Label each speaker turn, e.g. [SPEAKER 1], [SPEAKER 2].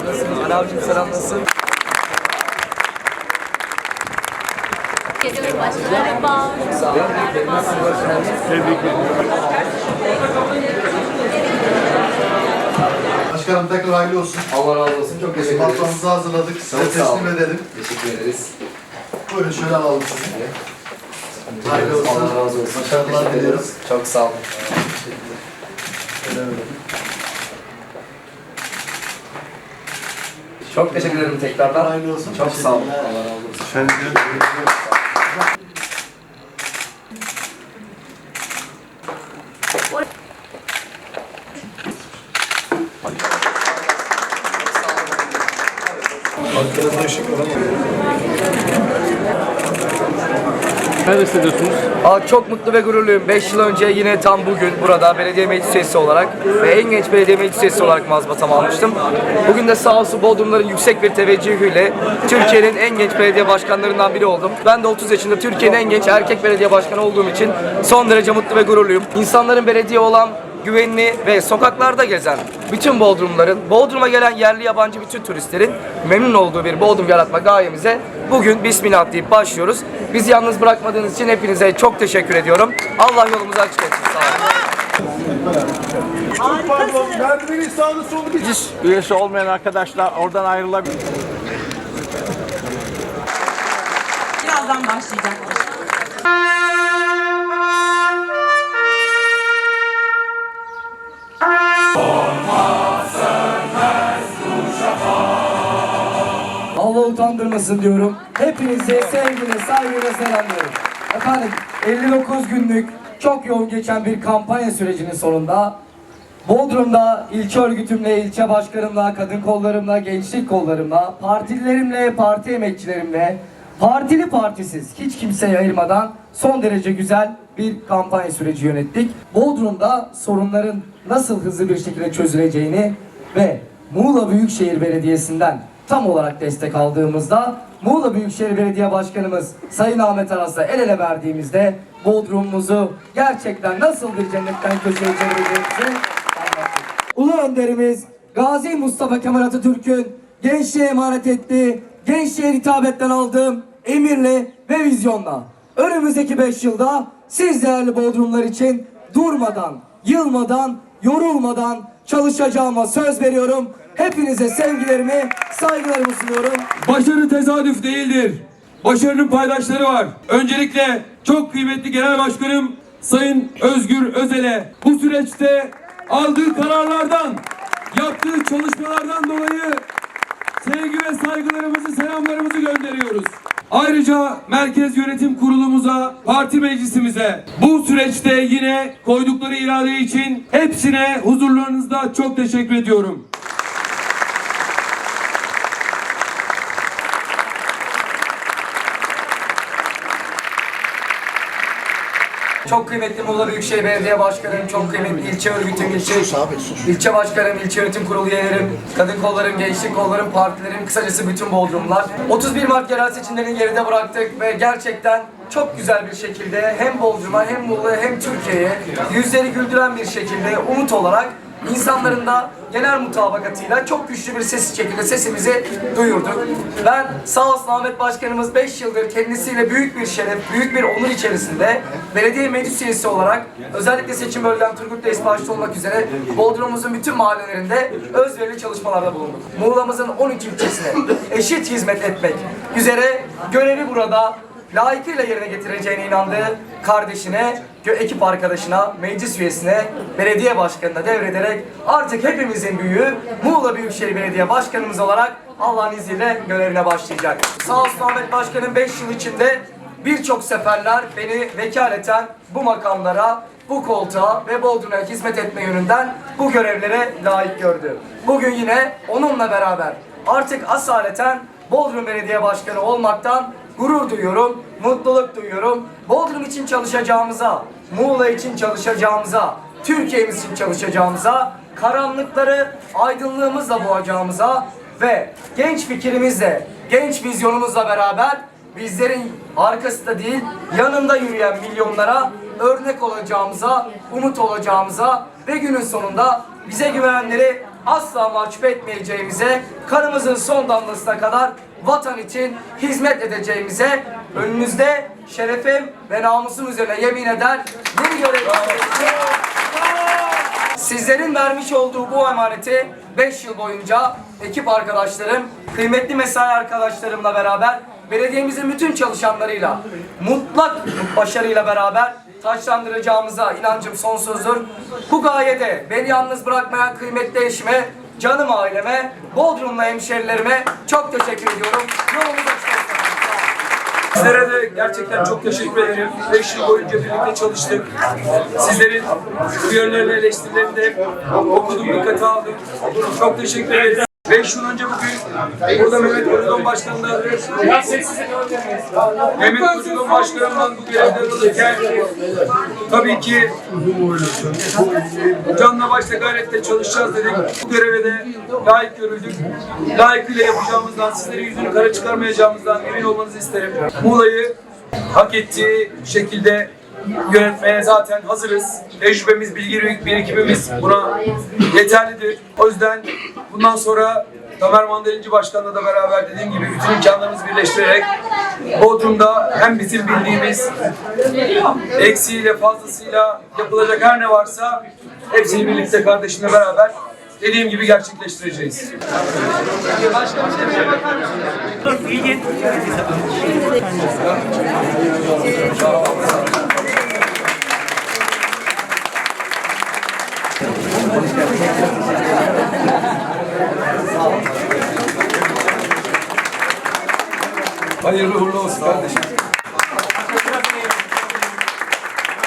[SPEAKER 1] Selam nasılsın? Ali abicim selam nasılsın?
[SPEAKER 2] Geceleri başladı. Merhaba.
[SPEAKER 1] Sağ olun. Geldiniz.
[SPEAKER 3] Başkanım tekrar hayırlı olsun.
[SPEAKER 1] Allah razı olsun. Çok teşekkür ederiz.
[SPEAKER 3] Patronumuzu hazırladık. Size
[SPEAKER 1] Çok sağ olun.
[SPEAKER 3] teslim edelim.
[SPEAKER 1] Teşekkür ederiz.
[SPEAKER 3] Buyurun şöyle alalım sizi. Hayırlı olsun.
[SPEAKER 1] Allah razı olsun.
[SPEAKER 3] Başarılar
[SPEAKER 1] Teşekkür ederiz.
[SPEAKER 3] diliyoruz.
[SPEAKER 1] Çok sağ olun. Çok teşekkür ederim tekrardan.
[SPEAKER 3] Hayırlı olsun.
[SPEAKER 1] Çok sağ olun. Allah razı olsun.
[SPEAKER 4] Neler hissediyorsunuz?
[SPEAKER 1] Aa, çok mutlu ve gururluyum. 5 yıl önce yine tam bugün burada belediye meclis üyesi olarak ve en genç belediye meclis üyesi olarak mazbatamı almıştım. Bugün de sağ olsun Bodrumların yüksek bir teveccühüyle Türkiye'nin en genç belediye başkanlarından biri oldum. Ben de 30 yaşında Türkiye'nin en genç erkek belediye başkanı olduğum için son derece mutlu ve gururluyum. İnsanların belediye olan güvenli ve sokaklarda gezen bütün Bodrumların, Bodrum'a gelen yerli yabancı bütün turistlerin memnun olduğu bir Bodrum yaratma gayemize bugün Bismillah deyip başlıyoruz. Bizi yalnız bırakmadığınız için hepinize çok teşekkür ediyorum. Allah yolumuzu açık etsin. Sağ olun.
[SPEAKER 5] Pardon, merdiveni sağını solunu bir...
[SPEAKER 4] Meclis üyesi olmayan arkadaşlar oradan ayrılabilir.
[SPEAKER 6] Birazdan başlayacaktır.
[SPEAKER 1] Utandırmasın diyorum. Hepinize sevgiyle, saygıyla selamlıyorum. Efendim 59 günlük çok yoğun geçen bir kampanya sürecinin sonunda Bodrum'da ilçe örgütümle, ilçe başkanımla, kadın kollarımla, gençlik kollarımla, partililerimle, parti emekçilerimle, partili partisiz hiç kimseye ayırmadan son derece güzel bir kampanya süreci yönettik. Bodrum'da sorunların nasıl hızlı bir şekilde çözüleceğini ve Muğla Büyükşehir Belediyesi'nden tam olarak destek aldığımızda Muğla Büyükşehir Belediye Başkanımız Sayın Ahmet Aras'la el ele verdiğimizde Bodrum'umuzu gerçekten nasıl bir cennetten köşeye çevireceğimizi. Ulu önderimiz Gazi Mustafa Kemal Atatürk'ün gençliğe emanet ettiği, gençliğe hitabetten aldığım emirle ve vizyonla önümüzdeki 5 yılda siz değerli Bodrumlar için durmadan, yılmadan, yorulmadan çalışacağıma söz veriyorum. Hepinize sevgilerimi, saygılarımı sunuyorum.
[SPEAKER 7] Başarı tesadüf değildir. Başarının paydaşları var. Öncelikle çok kıymetli Genel Başkanım Sayın Özgür Özel'e bu süreçte aldığı kararlardan, yaptığı çalışmalardan dolayı sevgi ve saygılarımızı, selamlarımızı gönderiyoruz. Ayrıca Merkez Yönetim Kurulumuza, parti meclisimize bu süreçte yine koydukları irade için hepsine huzurlarınızda çok teşekkür ediyorum.
[SPEAKER 1] Çok kıymetli Muğla Büyükşehir Belediye Başkanım, çok kıymetli ilçe örgütüm, ilçe, ilçe başkanım, ilçe yönetim kurulu üyelerim, kadın kollarım, gençlik kollarım, partilerim, kısacası bütün Bodrumlar. 31 Mart yerel seçimlerini geride bıraktık ve gerçekten çok güzel bir şekilde hem Bodrum'a hem Muğla'ya hem Türkiye'ye yüzleri güldüren bir şekilde umut olarak insanların da genel mutabakatıyla çok güçlü bir ses şekilde sesimizi duyurduk. Ben sağ olsun Ahmet Başkanımız 5 yıldır kendisiyle büyük bir şeref, büyük bir onur içerisinde belediye meclis üyesi olarak özellikle seçim bölgem Turgut Reis başta olmak üzere Bodrum'umuzun bütün mahallelerinde özverili çalışmalarda bulunduk. Muğla'mızın 13 ilçesine eşit hizmet etmek üzere görevi burada layıkıyla yerine getireceğine inandığı kardeşine, ekip arkadaşına, meclis üyesine, belediye başkanına devrederek artık hepimizin büyüğü Muğla Büyükşehir Belediye Başkanımız olarak Allah'ın izniyle görevine başlayacak. Sağ olsun Ahmet Başkanım 5 yıl içinde birçok seferler beni vekaleten bu makamlara, bu koltuğa ve Bodrum'a hizmet etme yönünden bu görevlere layık gördü. Bugün yine onunla beraber artık asaleten Bodrum Belediye Başkanı olmaktan gurur duyuyorum, mutluluk duyuyorum. Bodrum için çalışacağımıza, Muğla için çalışacağımıza, Türkiye'miz için çalışacağımıza, karanlıkları aydınlığımızla boğacağımıza ve genç fikrimizle, genç vizyonumuzla beraber bizlerin arkasında değil, yanında yürüyen milyonlara örnek olacağımıza, umut olacağımıza ve günün sonunda bize güvenenleri asla mahcup etmeyeceğimize, kanımızın son damlasına kadar vatan için hizmet edeceğimize, önünüzde şerefim ve namusum üzerine yemin eder bir görev Sizlerin vermiş olduğu bu emaneti 5 yıl boyunca ekip arkadaşlarım, kıymetli mesai arkadaşlarımla beraber belediyemizin bütün çalışanlarıyla mutlak başarıyla beraber taşlandıracağımıza inancım sonsuzdur. Bu gayede beni yalnız bırakmayan kıymetli eşime, canım aileme, Bodrumlu hemşerilerime çok teşekkür ediyorum. Yolunuz açık.
[SPEAKER 7] Sizlere de gerçekten çok teşekkür ederim. 5 yıl boyunca birlikte çalıştık. Sizlerin uyarılarını, eleştirilerini de okudum, dikkate aldım. Çok teşekkür ederim. 5 yıl önce bugün burada Mehmet Koridon Başkanı'nda Mehmet Koridon Başkanı'ndan bu görevde alırken tabii ki canla başla gayretle çalışacağız dedik. Bu göreve de layık görüldük. Layıkıyla yapacağımızdan, sizlerin yüzünü kara çıkarmayacağımızdan emin olmanızı isterim. Muğla'yı hak ettiği şekilde yönetmeye zaten hazırız. Tecrübemiz, bilgi birikimimiz buna yeterlidir. O yüzden bundan sonra Tamer Mandalinci Başkan'la da beraber dediğim gibi bütün imkanlarımızı birleştirerek Bodrum'da hem bizim bildiğimiz eksiğiyle fazlasıyla yapılacak her ne varsa hepsini birlikte kardeşimle beraber dediğim gibi gerçekleştireceğiz. Hayırlı uğurlu olsun kardeşim.